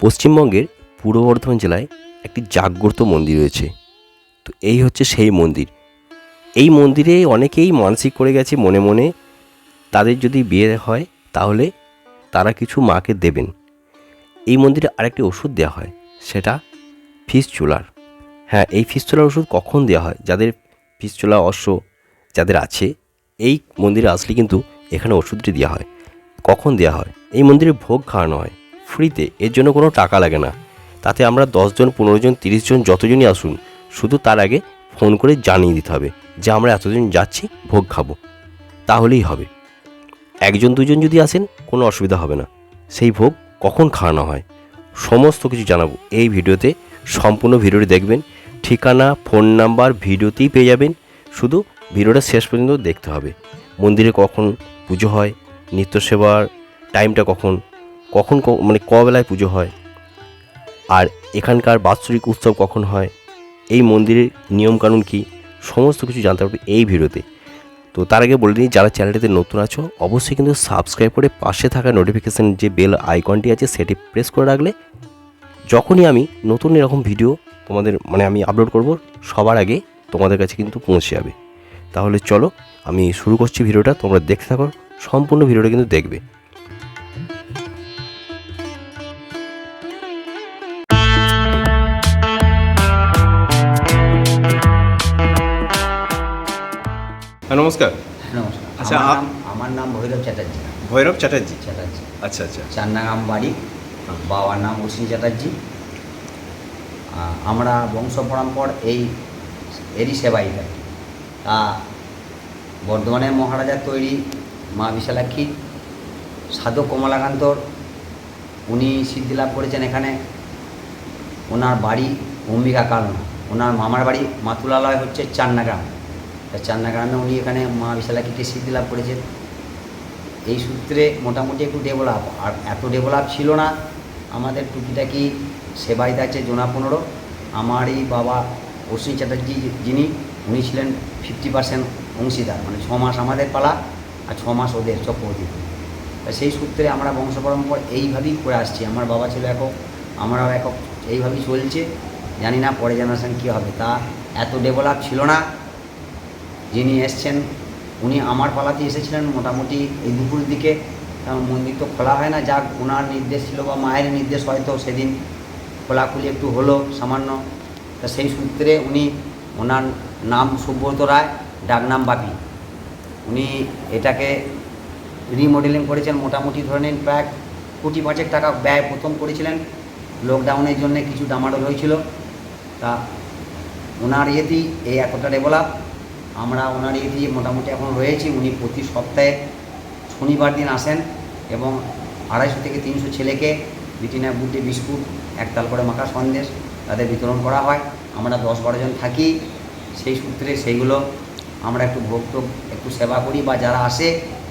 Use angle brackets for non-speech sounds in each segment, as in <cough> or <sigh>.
পশ্চিমবঙ্গের পূর্ব বর্ধমান জেলায় একটি জাগ্রত মন্দির রয়েছে। তো এই হচ্ছে সেই মন্দির। এই মন্দিরে অনেকেই মানসিক করে গেছে মনে মনে তাদের যদি বিয়ে হয় তাহলে তারা কিছু মাকে দেবেন। এই মন্দিরে আরেকটি ওষুধ দেওয়া হয়, সেটা ফিসচুলার হ্যাঁ এই ফিসচুলার ওষুধ কখন দেওয়া হয়? যাদের ফিসচুলা অশ্ব যাদের আছে, এই মন্দিরে আসলে কিন্তু এখানে ওষুধটি দেওয়া হয়। কখন দেওয়া হয়? এই মন্দিরে ভোগ খাওয়ানো হয়। ফ্রিতে এর জন্য কোনো টাকা লাগে না। তাতে আমরা দশজন পনেরো জন, তিরিশ জন যতজনই আসুন, শুধু তার আগে ফোন করে জানিয়ে দিতে হবে যে আমরা এতজন যাচ্ছি, ভোগ খাব। তাহলেই হবে। একজন, দুজন যদি আসেন, কোনো অসুবিধা হবে না। সেই ভোগ কখন খাওয়ানো হয়? সমস্ত কিছু জানাব। এই ভিডিওতে সম্পূর্ণ ভিডিওটি দেখবেন। ঠিকানা, ফোন নাম্বার ভিডিওতেই পেয়ে যাবেন। শুধু ভিডিওটা শেষ পর্যন্ত দেখতে হবে। মন্দিরে কখন পুজো হয়, নিত্য সেবার টাইমটা কখন কখন মানে কবেলায় পুজো হয়? আর এখানকার বাৎসরিক উৎসব কখন হয়? এই মন্দিরের নিয়মকানুন কী? সমস্ত কিছু জানতে পারবে এই ভিডিওতে। তো তার আগে বলে দিই, যারা চ্যানেলটিতে নতুন আছো, অবশ্যই কিন্তু সাবস্ক্রাইব করে পাশে থাকা নোটিফিকেশান যে বেল আইকনটি আছে, সেটি প্রেস করে রাখলে যখনই আমি নতুন এরকম ভিডিও তোমাদের মানে আমি আপলোড করব, সবার আগে তোমাদের কাছে কিন্তু পৌঁছে যাবে। তাহলে চলো, আমি শুরু করছি ভিডিওটা তোমরা দেখতে থাকো, সম্পূর্ণ ভিডিওটা কিন্তু দেখবে। হ্যাঁ নমস্কার। নমস্কার। আচ্ছা, আমার নাম আমার নাম ভৈরব চ্যাটার্জি। ভৈরব চ্যাটার্জি? চ্যাটার্জি। আচ্ছা আচ্ছা। চান্নাগাম বাড়ি বাবার নাম অশ্বিনী চ্যাটার্জি। আমরা বংশ পরম্পর এই এরই সেবাই থাকি তা বর্ধমানের মহারাজার তৈরি মা বিশালাক্ষী সাধু কমলাকান্তর উনি সিদ্ধি লাভ করেছেন এখানে। ওনার বাড়ি ভূমিকা কালনা। ওনার মামার বাড়ি মাতুলালয় হচ্ছে চান্নাগ্রাম তা চান্নাগ্রামে উনি এখানে মা বিশালাক্ষীকে সিদ্ধিলাভ করেছেন এই সূত্রে মোটামুটি একটু ডেভেলপ, আর এত ডেভেলপ ছিল না। আমাদের টুকিটাকি সেবাইতে আছে জোনা পনেরো। আমারই বাবা অশ্বিনী চ্যাটার্জি যিনি, উনি ছিলেন ফিফটি পার্সেন্ট অংশীদার মানে ছ মাস আমাদের পালা আর ছ মাস ওদের চক্রবর্তী। সেই সূত্রে আমরা বংশ পরম্পর এইভাবেই করে আসছি। আমার বাবা ছিল একক, আমরাও একক, এইভাবেই চলছে। জানি না পরে জেনারেশান কী হবে। তা এত ডেভেলপ ছিল না। যিনি এসছেন, উনি আমার পালাতে এসেছিলেন। মোটামুটি এই দুপুর দিকে মন্দির তো খোলা হয় না। যাক, ওনার নির্দেশ ছিল বা মায়ের নির্দেশ হয়তো সেদিন খোলাখুলি একটু হলো, সামান্য। তা সেই সূত্রে উনি ওনার নাম সুব্রত রায়, ডাকনাম বাপি। উনি এটাকে রিমডেলিং করেছেন। মোটামুটি ধরে নিন, প্রায় কোটি পাঁচেক টাকা ব্যয় প্রথম করেছিলেন। লকডাউনের জন্য কিছু ডামাডোল হয়েছিল। তা ওনার ইয়েতেই এই এতটা ডেভেলপ আমরা ওনার ইয়েতেই মোটামুটি এখন রয়েছি। উনি প্রতি সপ্তাহে শনিবার দিন আসেন এবং আড়াইশো থেকে তিনশো ছেলেকে বিটিনা বুটে বিস্কুট, একতাল করে মাখা সন্দেশ তাদের বিতরণ করা হয়। আমরা দশ বারো জন থাকি। সেই সূত্রে সেইগুলো আমরা একটু টোগ, একটু সেবা করি বা যারা আসে,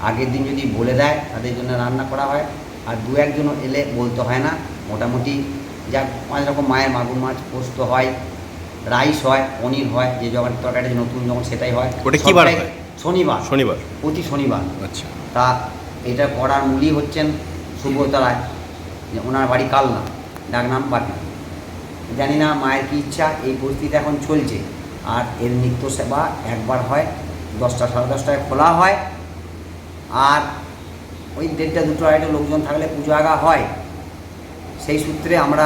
আগের দিন যদি বলে দেয়, তাদের জন্য রান্না করা হয়। আর দু একজন এলে বলতে হয় না। মোটামুটি যা পাঁচ রকম মায়ের মাগুর মাছ পোস্ত হয়। রাইস হয় পনির হয় যে যখন তরকারিটা যে নতুন যখন সেটাই হয় ওটা কি বার হয়? শনিবার। শনিবার। প্রতি শনিবার। আচ্ছা। তা এটা করার মূলই হচ্ছেন সুব্রত রায় যে ওনার বাড়ি কালনা ডাকনাম বাটি জানি না মায়ের কী ইচ্ছা এই পরিস্থিতি এখন চলছে। আর এর নিত্য সেবা একবার হয় দশটা সাড়ে দশটায় খোলা হয়। আর ওই দেড়টা দুটো আড়াইটা লোকজন থাকলে পুজো আগা হয়। সেই সূত্রে আমরা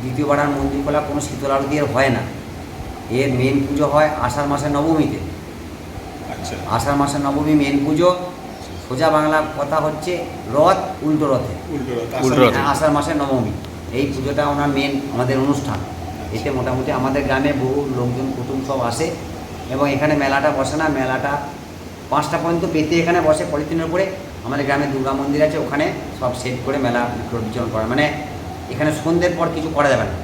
দ্বিতীয়বার আর মন্দির খোলা কোনো শীতল আরতি এর হয় না। এর মেন পুজো হয় আষাঢ় মাসের নবমীতে। আচ্ছা। আষাঢ় মাসের নবমী মেন পুজো সোজা বাংলা কথা হচ্ছে রথ উল্টো রথে। আষাঢ় মাসের নবমী। এই পুজোটা ওনার মেন আমাদের অনুষ্ঠান। এতে মোটামুটি আমাদের গ্রামে বহু লোকজন কুটুম সব আসে এবং এখানে মেলাটা বসে না। মেলাটা পাঁচটা পর্যন্ত পেতে এখানে বসে। পলিথিনের উপরে আমাদের গ্রামে দুর্গা মন্দির আছে। ওখানে সব সেট করে মেলা বিসর্জন করে। মানে এখানে সন্ধ্যের পর কিছু করা যাবে না।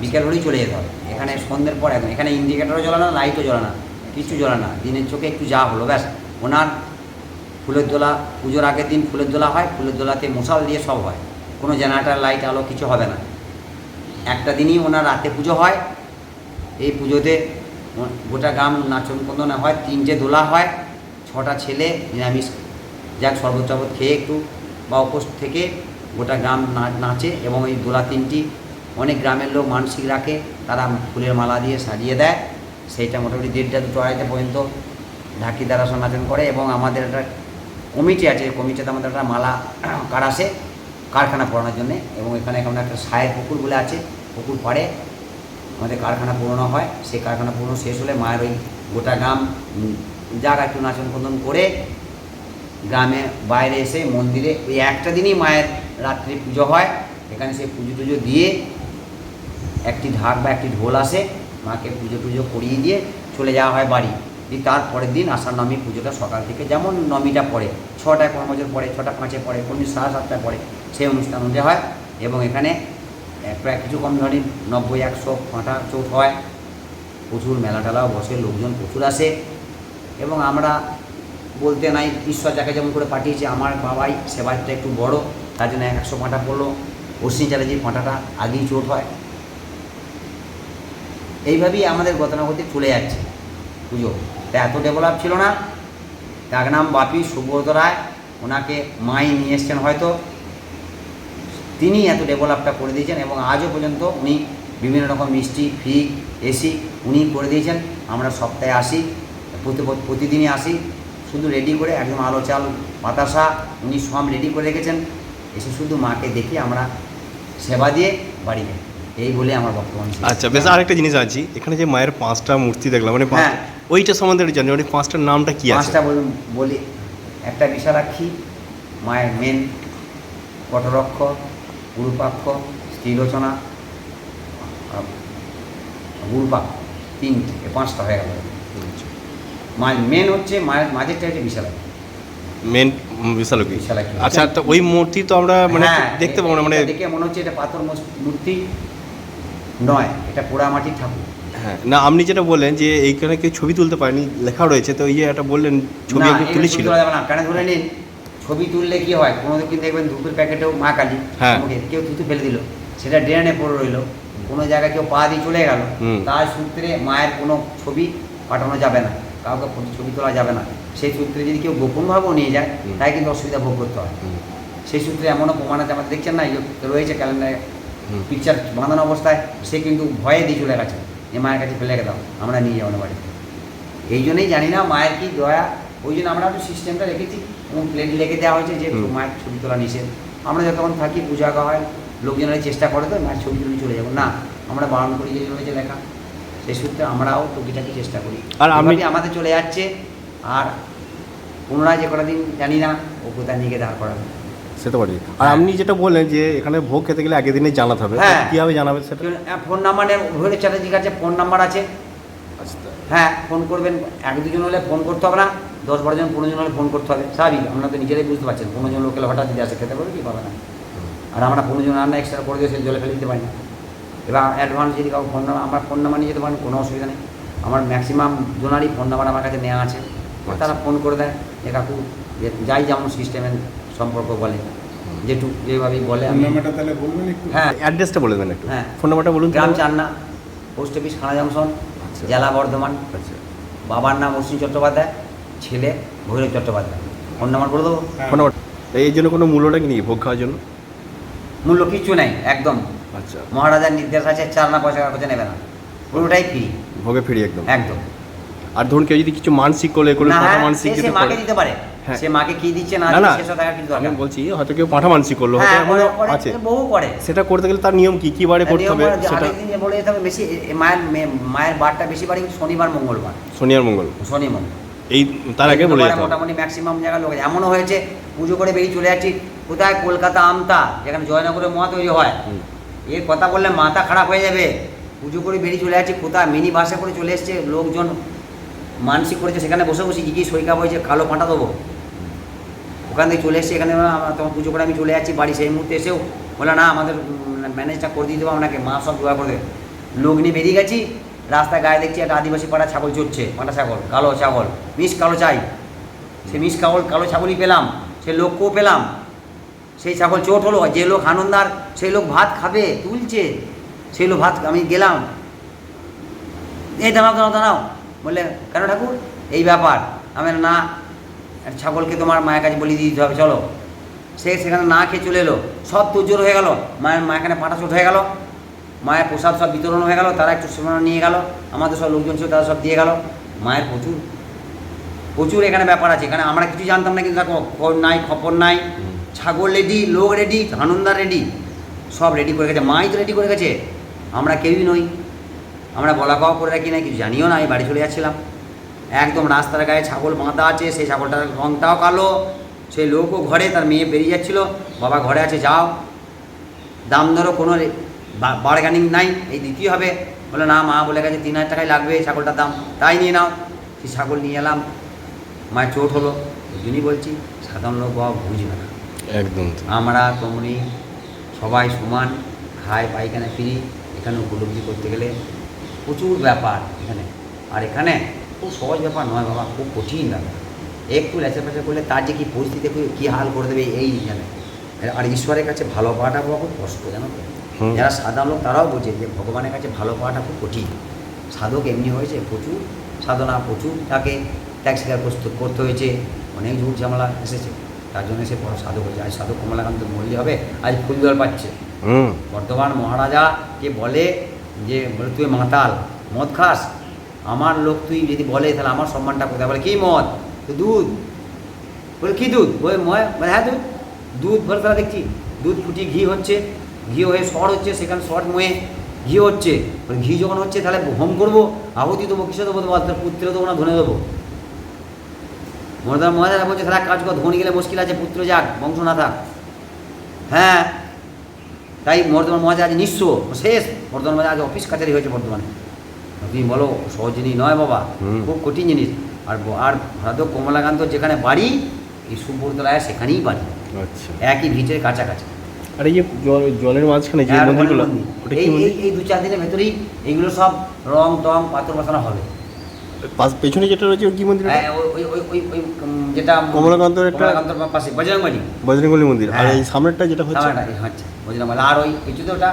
বিকেল হলেই চলে যেতে হবে। এখানে সন্ধ্যের পর একদম এখানে ইন্ডিকেটারও জ্বলে না লাইটও জ্বলে না কিছু জ্বলে না। দিনের চোখে একটু যা হলো ব্যাস। ওনার ফুলের দোলা পুজোর আগের দিন ফুলের দোলা হয় ফুলের দোলাতে মশাল দিয়ে সব হয়। কোনো জেনারেটার লাইট আলো কিছু হবে না। একটা দিনই ওনার রাতে পুজো হয়। এই পুজোতে গোটা গ্রাম নাচন কন্দনে হয় তিনটে দোলা হয় ছটা ছেলে নিরামিষ। যাক শরবত টরবত খেয়ে একটু বা উপোস থেকে গোটা গ্রাম নাচে এবং এই দোলা তিনটি অনেক গ্রামের লোক মানসিক রাখে, তারা ফুলের মালা দিয়ে সাজিয়ে দেয়। সেইটা মোটামুটি দেড়টা দুটো আড়াইটা পর্যন্ত ঢাকি দ্বারা সনাতন করে এবং আমাদের একটা কমিটি আছে কমিটিতে আমাদের একটা মালা <clears throat> কার আসে কারখানা পড়ানোর জন্য এবং এখানে এখন একটা সায়ের পুকুর বলে আছে, পুকুর পাড়ে আমাদের কারখানা পুরনো হয়। সেই কারখানা পুরনো শেষ হলে মায়ের ওই গোটা গ্রাম জায়গা একটু নাচন কন্দন করে গ্রামে বাইরে এসে মন্দিরে ওই একটা দিনই মায়ের রাত্রি পুজো হয়, এখানে সেই পুজো টুজো দিয়ে একটি ঢাক বা একটি ঢোল আসে, মাকে পুজো টুজো করিয়ে দিয়ে চলে যাওয়া হয় বাড়ি। দিয়ে তার পরের দিন আষাঢ় নবমী পুজোটা সকাল থেকে যেমন নবমীটা পড়ে ছটায় কোনো বছর পড়ে, ছটা পাঁচে পড়ে, কোনো সাড়ে সাতটায় পড়ে, সেই অনুষ্ঠান অনুযায়ী হয়। এবং এখানে প্রায় কিছু কম ধরেন নব্বই, একশো পাঁঠা চোট হয়। প্রচুর মেলা টেলাও বসে, লোকজন প্রচুর আসে। এবং আমরা বলতে নাই, ঈশ্বর যাকে যেমন করে পাঠিয়েছে, আমার বাবাই সেবাইটা একটু বড়। তার জন্য একশো পাঁটা পড়ল, অশ্বিন চ্যাটার্জির পাঁটাটা আগেই চোট হয়। এইভাবেই আমাদের গতানুগতিক চলে যাচ্ছে। পুজো তা এত ডেভেলপ ছিল না। তার নাম বাপি সুব্রত রায়, ওনাকে মাই নিয়ে এসছেন হয়তো। তিনি এত ডেভেলপটা করে দিয়েছেন এবং আজও পর্যন্ত উনি বিভিন্ন রকম মিষ্টি, ফি, এসি উনি করে দিয়েছেন। আমরা সপ্তাহে আসি, প্রতি প্রতিদিনই আসি। শুধু রেডি করে একদম আলো চাল বাতাসা উনি সব রেডি করে রেখেছেন। এসে শুধু মাকে দেখি আমরা সেবা দিয়ে বাড়ি যাই। এই বলে আমার বর্তমান আচ্ছা বেশ আরেকটা জিনিস আছে। এখানে যে মায়ের পাঁচটা মূর্তি দেখলাম মানে হ্যাঁ। ওইটা সম্বন্ধে জানি মানে পাঁচটার নামটা কি আছে? পাঁচটা বলি একটা বিশালাক্ষী মায়ের মেন পটরক্ষ গুরুপাক্ষ স্ত্রীলোচনা গুরুপাক্ষ তিনটে এ পাঁচটা হয়ে গেল। মায়ের মেন হচ্ছে মায়ের মাঝেরটা হচ্ছে বিশালাক্ষী। মেন বিশালকি। আচ্ছা তো ওই মূর্তি তো আমরা মানে হ্যাঁ, দেখতে পাবো না মানে দেখে মনে হচ্ছে এটা পাথর মূর্তি নয় এটা পোড়ামাটির ঠাকুর। হ্যাঁ না আপনি যেটা বললেন যে এইখানে কেউ ছবি তুলতে পারেনি লেখা রয়েছে তো ইয়ে একটা বললেন ছবি না, একটু এগুলো তুলেছিল। না কেন ধরে নিন ছবি তুললে কি হয় কোনো দিন দেখবেন ধূপের প্যাকেটেও মা কালী হ্যাঁ। কেউ থুতু ফেলে দিল সেটা ড্রেনে পড়ে রইল কোনো জায়গায় কেউ পা দিয়ে চলে গেল তার সূত্রে মায়ের কোনো ছবি পাঠানো যাবে না কাউকে ছবি তোলা যাবে না। সেই সূত্রে যদি কেউ গোপনভাবেও নিয়ে যায় তাই কিন্তু অসুবিধা ভোগ করতে হয়। সেই সূত্রে এমনও প্রমাণ আছে আমাদের দেখছেন না রয়েছে ক্যালেন্ডারে পিকচার বাঁধানো অবস্থায় সে কিন্তু ভয়ে দিয়ে চলে গেছে যে মায়ের কাছে ফেলে রেখে দাও আমরা নিয়ে যাব না বাড়িতে। এই জন্যই জানি না মায়ের কি দয়া ওই জন্য আমরা একটু সিস্টেমটা রেখেছি এবং প্লেট লেগে দেওয়া হয়েছে যে মায়ের ছবি তোলা নিষেধ। আমরা যতক্ষণ থাকি পূজা করা হয় লোকজনের চেষ্টা করে তো মায়ের ছবি তুলে চলে যাব। না আমরা বারণ করি যে রয়েছে লেখা। সেই সূত্রে আমরাও টুকিটাকি চেষ্টা করি। আর আমি- আমাদের চলে যাচ্ছে। আর পুনরায় যে কটা দিন জানি না ও কোথায় নিয়ে দাঁড় করাবে। সেটা পারি আর আপনি যেটা বললেন যে এখানে ভোগ খেতে গেলে আগের দিনে জানাতে হবে হ্যাঁ। কীভাবে জানাবে সেটা? ফোন নাম্বার নেই ভৈরব চ্যাটার্জির কাছে ফোন নাম্বার আছে। আচ্ছা। হ্যাঁ ফোন করবেন এক দুজন হলে ফোন করতে হবে না দশ বারো জন পনেরো জন হলে ফোন করতে হবে স্বাভাবিক আপনারা তো নিজেরাই বুঝতে পারছেন পনেরো জন লোকের হঠাৎ যদি আসে খেতে পারবে কি পাবে না। আর আমরা পনেরো জন রান্না এক্সট্রা করে দিয়ে সে জলে ফেলে দিতে পারি না। এবার অ্যাডভান্স যদি কাউ ফোন নাম্বার আমার ফোন নাম্বার নিয়ে যেতে পারেন কোনো অসুবিধা নেই। আমার ম্যাক্সিমাম জনারই ফোন নাম্বার আমার কাছে নেওয়া আছে। তারা ফোন করে দেয় যে কাকু যে যাই যেমন সিস্টেমের সম্পর্ক বলে যেটুক যেভাবেই বলে তাহলে হ্যাঁ। অ্যাড্রেসটা বলে দেবেন একটু। হ্যাঁ। ফোন নাম্বারটা বলুন। গ্রাম Channa post office Khana junction আচ্ছা। জেলা বর্ধমান। আচ্ছা। বাবার নাম অশ্বিন চট্টোপাধ্যায় ছেলে ভৈরব চট্টোপাধ্যায়। ফোন নাম্বার বলে দেবো? হ্যাঁ। ফোন নাম্বার এই জন্য কোনো মূল্যটা কি নেই ভোগ খাওয়ার জন্য? মূল্য কিচ্ছু নেই একদম। আচ্ছা। মহারাজার নির্দেশ আছে চার না পয়সা কাগজে নেবে না। পুরোটাই ফ্রি ভোগে ফিরি একদম। একদম। আর ধরুন কেউ যদি কিছু মানসিক করলে কোনো পাঠা হ্যাঁ, মানসিক যদি মাকে দিতে পারে। হ্যাঁ। সে মাকে কি দিচ্ছে না না, আমি বলছি হয়তো কেউ পাঠা মানসিক করল হয়তো হ্যাঁ আছে। বহু করে। সেটা করতে গেলে তার নিয়ম কি? কি বারে করতে হবে সেটা দিন যে বলে যেতে হবে বেশি মায়ের মায়ের বারটা বেশি কিন্তু শনিবার মঙ্গলবার। শনি আর মঙ্গল শনি মঙ্গল এই তার আগে বলে যেতে মোটামুটি ম্যাক্সিমাম জায়গায় লোক এমনও হয়েছে পুজো করে বেরিয়ে চলে যাচ্ছি কোথায়? কলকাতা আমতা যেখানে জয়নগরে মহা তৈরি হয়। এর কথা বললে মাথা খারাপ হয়ে যাবে। পুজো করে বেরিয়ে চলে যাচ্ছি কোথায়? মিনি বাসে করে চলে এসছে লোকজন মানসিক করেছে সেখানে বসে বসে কি সইকা হয়েছে কালো পাঁটা দেবো। ওখান থেকে চলে এসছে এখানে তোমার পুজো করে আমি চলে যাচ্ছি বাড়ি। সেই মুহূর্তে এসেও বলে না, আমাদের ম্যানেজটা করে দিয়ে দেবো আপনাকে, মা সব জোগাড় করে দেবে। লোক নিয়ে বেরিয়ে গেছি রাস্তায় গায়ে দেখছি একটা আদিবাসী পাড়া ছাগল চড়ছে, পাঁটা ছাগল, কালো ছাগল, মিস কালো চাই। সে মিস কাগল কালো ছাগলই পেলাম সে লোককেও পেলাম। সেই ছাগল চোট হলো, যে লোক আনন্দার, সেই লোক ভাত খাবে, তুলছে, সেই লোক ভাত আমি গেলাম। এই দাঁড়াও দাঁড়াও দাঁড়াও। বললে, কেন ঠাকুর? এই ব্যাপার। আমি না, ছাগলকে তোমার মায়ের কাছে বলি দিতে হবে, চলো। সে সেখানে না খেয়ে চলে এলো। সব তোজোর হয়ে গেল। মায়ের, মা এখানে পাটা হয়ে গেল। মায়ের প্রসাদ সব বিতরণ হয়ে গেল। তারা একটু সেবন নিয়ে গেল। আমাদের সব লোকজন ছিল, তারা সব দিয়ে গেল। মায়ের প্রচুর প্রচুর এখানে ব্যাপার আছে। এখানে আমরা কিছু জানতাম না, কিন্তু দেখো, খবর নাই খপর নাই। ছাগল রেডি লোক রেডি হানুনদার রেডি সব রেডি করে গেছে মাই তো রেডি করে গেছে আমরা কেউই নই। আমরা বলা কওয়া করে রাখি না কিছু জানিও না আমি বাড়ি চলে যাচ্ছিলাম। একদম রাস্তার গায়ে ছাগল বাঁধা আছে সেই ছাগলটার রংটাও কালো। সেই লোকও ঘরে তার মেয়ে বেরিয়ে যাচ্ছিল। বাবা ঘরে আছে যাও। দাম ধরো কোনো বার্গানিং নাই এই দিতেই হবে। বলে না মা বলে গেছে তিন হাজার টাকাই লাগবে ছাগলটার দাম। তাই নিয়ে নাও। সেই ছাগল নিয়ে এলাম। মায়ের চোট হলো। ওই জন্যই বলছি সাধারণ লোক বাবা বুঝবে না। একদম আমরা তোমরি সবাই সমান খায় পায়খানা ফিরি এখানে উপলব্ধি করতে গেলে প্রচুর ব্যাপার এখানে। আর এখানে খুব সহজ ব্যাপার নয় বাবা খুব কঠিন ব্যাপার। একটু লেচা পেঁচা করলে তার যে কী পরিস্থিতি কী হাল করে দেবে এই জানে। আর ঈশ্বরের কাছে ভালো পাওয়াটা বাবা খুব কষ্ট জানো তো। যারা সাধারণ লোক তারাও বোঝে যে ভগবানের কাছে ভালো পাওয়াটা খুব কঠিন। সাধক এমনি হয়েছে প্রচুর সাধনা প্রচুর তাকে ত্যাগ স্বীকার করতে করতে হয়েছে। অনেক ঝুট ঝামেলা এসেছে। তার জন্য সে বড় সাধক হয়েছে। আজ সাধক কমলাকান্ত মরলে হবে আজ ফুল জল পাচ্ছে। বর্তমান মহারাজাকে বলে যে বলে, তুই মাতাল, মদ খাস? আমার লোক তুই যদি বলে, তাহলে আমার সম্মানটা কোথায়? বলে, কি মদ? দুধ। বলে, কি দুধ? বলে, ময় বলে হ্যাঁ দুধ। দুধ বলে তারা দেখছি, দুধ ফুটিয়ে ঘি হচ্ছে, ঘি হয়ে সর হচ্ছে, সেখানে সর ময়ে ঘি হচ্ছে। ঘি যখন হচ্ছে, তাহলে হোম করব, আহুতি দেবো, কিসে দেবো দেবো তার পুত্রে দেবো না, ধনে দেবো? মহারাজ মহারাজা বলছে তারা কাজ কর, ধনী গেলে মুশকিল আছে, পুত্র যাক বংশ না থাক হ্যাঁ তাই মহারাজ আজ নিঃস্ব, শেষ। বর্ধমান মহারাজ আজ অফিস কাছারি হয়েছে বর্তমানে তুমি বলো সহজ জিনিস নয় বাবা খুব কঠিন জিনিস। আর আর ভারত কমলাকান্ত যেখানে বাড়ি এই সুব্রতলায় সেখানেই বাড়ি। আচ্ছা। একই ভিটের কাছাকাছি। আর এই যে জলের মাঝখানে যে মন্দিরগুলো এই এই- দু চার দিনের ভেতরেই এইগুলো সব রং টং পাথর বসানো হবে। পাশ পেছনে যেটা রয়েছে কি মন্দির হ্যাঁ, ওই ওই ওই ওই যেটা কমলাকান্তর একটা- কমলাকান্তর পাশে বজরংবাড়ি বজরঙ্গলী মন্দির। আর হ্যাঁ। এই সামনেরটা যেটা হচ্ছে? হচ্ছে হচ্ছে বুঝলাম আর ওই কিছু তো ওটা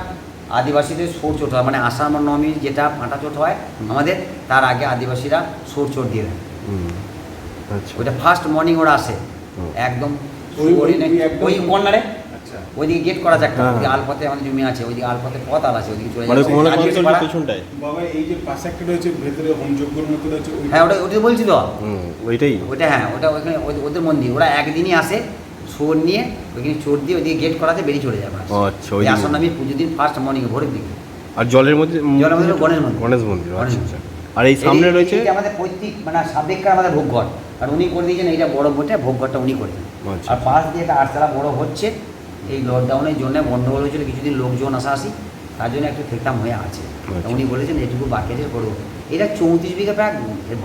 আদিবাসীদের সোর চোট হয়। মানে আষাঢ় নবমী যেটা ফাঁটা চোট হয় আমাদের তার আগে আদিবাসীরা সোর চোট দিয়ে দেয় আচ্ছা। ওইটা ফার্স্ট মর্নিং ওরা আসে। একদম ওই- কর্নারে আচ্ছা। ওইদিকে গেট করা একটা হ্যাঁ, ওইদিকে হ্যাঁ। আলপথে আমাদের জমি আছে ওইদিকে আলপথে পথ আর আছে ওইদিকে চলে মানে যাচ্ছে। কমলাকান্তের আদিবাসী যে পাড়া। পেছনটায় বাবা এই যে পাশে একটা রয়েছে ভেতরে হোমযজ্ঞর মতো রয়েছে হ্যাঁ ওটা ওটা বলছি তো? ওইটাই। ওইটা হ্যাঁ ওটা ওইখানে ওদের মন্দির। ওরা একদিনই আসে সোর নিয়ে ওইখানে চোর দিয়ে ওইদিকে গেট করাতে বেরিয়ে চলে যাবে আচ্ছা ওই আমি পুজো দিন ফার্স্ট মর্নিং ভোরের দিকে। আর জলের মধ্যে? জলের মধ্যে গণেশ মন্দির। গণেশ মন্দির আচ্ছা আচ্ছা। আর এই সামনে রয়েছে? আমাদের পৈতৃক মানে সাবেককার আমাদের ভোগঘর। আর উনি করে দিয়েছেন এইটা বড় বটে ভোগঘরটা উনি করেছেন আচ্ছা। আর পাশ দিয়ে একটা আটতলা বড় হচ্ছে। এই লকডাউনের জন্য গন্ডগোল হয়েছিল কিছুদিন লোকজন আসাআসি তার জন্য একটু থেকতাম হয়ে আছে। আচ্ছা। উনি বলেছেন এটুকু বাকি আছে করব। এটা চৌত্রিশ বিঘে প্রায়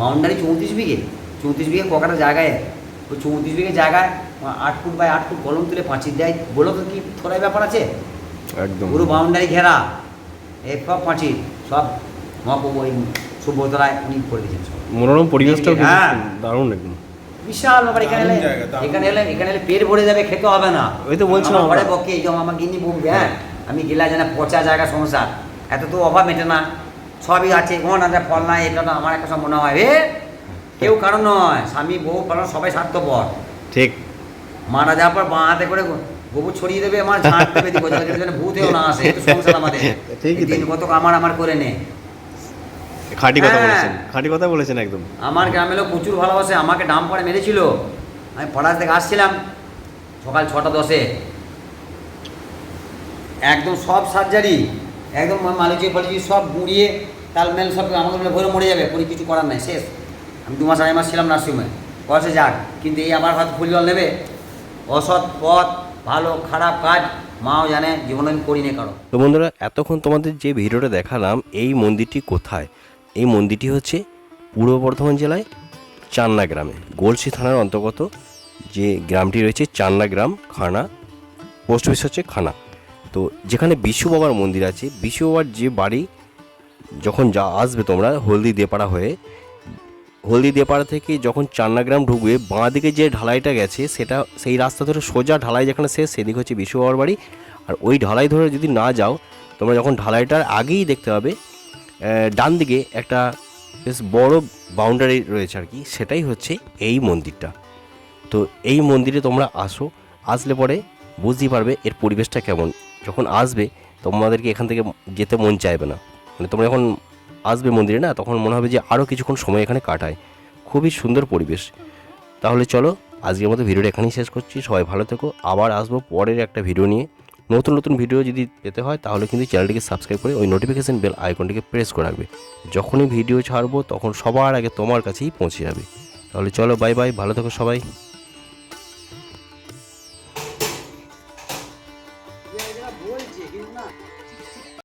বাউন্ডারি চৌত্রিশ বিঘে। চৌত্রিশ বিঘে ককাটা জায়গায় ওই চৌত্রিশ বিঘে জায়গায় আট ফুট বাই আট ফুট কলম তুলে পাঁচির দেয়। বলো তো কি থোড়াই ব্যাপার আছে? একদম। পুরো বাউন্ডারি ঘেরা। এই সব পাঁচির সব মহাপ্রভু ওই সুব্রতরায় উনি করে দিয়েছেন সব। মনোরম পরিবেশটাও কিন্তু হ্যাঁ। দারুণ একদম। বিশাল ব্যাপার এখানে এলে এখানে এলে এখানে এলে পেট ভরে যাবে খেতে হবে না। ওই তো বলছিলাম আমার ঘরে। বকে এই যে আমার গিন্নি বকবে হ্যাঁ আমি গেলা জানা পচা জায়গা সংসার এত তো অভাব মেটে না। সবই আছে। কোন আছে ফল নাই এটা না আমার একটা সব মনে হয়। এ কেউ কারণ নয় স্বামী বউ পালন সবাই স্বার্থপর। ঠিক। মারা যাওয়ার পর বাঁ হাতে করে গোবর ছড়িয়ে দেবে আমার ঝাঁট দেবে দিকে যেন ভূত না আসে একটু সংসার আমাদের। <laughs> দিন কত আমার আমার করে নে। খাঁটি কথা হ্যাঁ। বলেছেন খাঁটি কথা বলেছেন একদম। আমার গ্রামের লোক প্রচুর ভালোবাসে আমাকে ডাম পড়ে মেরেছিল। আমি পড়াশ থেকে আসছিলাম সকাল ছটা দশে। একদম সব সার্জারি একদম মালুচি ফালুচি সব গুঁড়িয়ে তালমেল সব আমাকে ভরে মরে যাবে কোনো কিছু করার নাই শেষ। আমি দু মাস আড়াই মাস ছিলাম নার্সিংহোমে কষে যাক, কিন্তু এই আবার হয়তো ফুল জল নেবে অসৎ পথ, ভালো, খারাপ কাজ, মাও জানে, জীবনে আমি করিনি কারও। তো বন্ধুরা, এতক্ষণ তোমাদের যে ভিডিওটা দেখালাম, এই মন্দিরটি কোথায়? এই মন্দিরটি হচ্ছে পূর্ব বর্ধমান জেলায় চান্না গ্রামে। গোলসি থানার অন্তর্গত যে গ্রামটি রয়েছে, চান্না গ্রাম, খানা। পোস্ট অফিস হচ্ছে খানা। তো যেখানে বিশু বাবার মন্দির আছে, বিশু বাবার যে বাড়ি, যখন যা আসবে তোমরা হলদি দেপাড়া হয়ে হলদি দেপাড়া থেকে যখন চান্নাগ্রাম ঢুকবে, বাঁ দিকে যে ঢালাইটা গেছে, সেটা সেই রাস্তা ধরে সোজা ঢালাই যেখানে শেষ, সেদিক হচ্ছে বিশু বাবার বাড়ি। আর ওই ঢালাই ধরে যদি না যাও, তোমরা যখন ঢালাইটার আগেই দেখতে পাবে ডান দিকে একটা বেশ বড় বাউন্ডারি রয়েছে আর কি, সেটাই হচ্ছে এই মন্দিরটা। তো এই মন্দিরে তোমরা আসো, আসলে পরে বুঝতেই পারবে এর পরিবেশটা কেমন। যখন আসবে, তোমাদেরকে এখান থেকে যেতে মন চাইবে না। মানে তোমরা যখন আসবে মন্দিরে না, তখন মনে হবে যে আরও কিছুক্ষণ সময় এখানে কাটায়। খুবই সুন্দর পরিবেশ। তাহলে চলো, আজকের মতো ভিডিওটা এখানেই শেষ করছি। সবাই ভালো থেকো। আবার আসব পরের একটা ভিডিও নিয়ে। নতুন নতুন ভিডিও যদি পেতে হয়, তাহলে কিন্তু চ্যানেলটিকে সাবস্ক্রাইব করে ওই নোটিফিকেশান বেল আইকনটিকে প্রেস করে রাখবে। যখনই ভিডিও ছাড়বো, তখন সবার আগে তোমার কাছেই পৌঁছে যাবে। তাহলে চলো বাই বাই ভালো থেকো সবাই।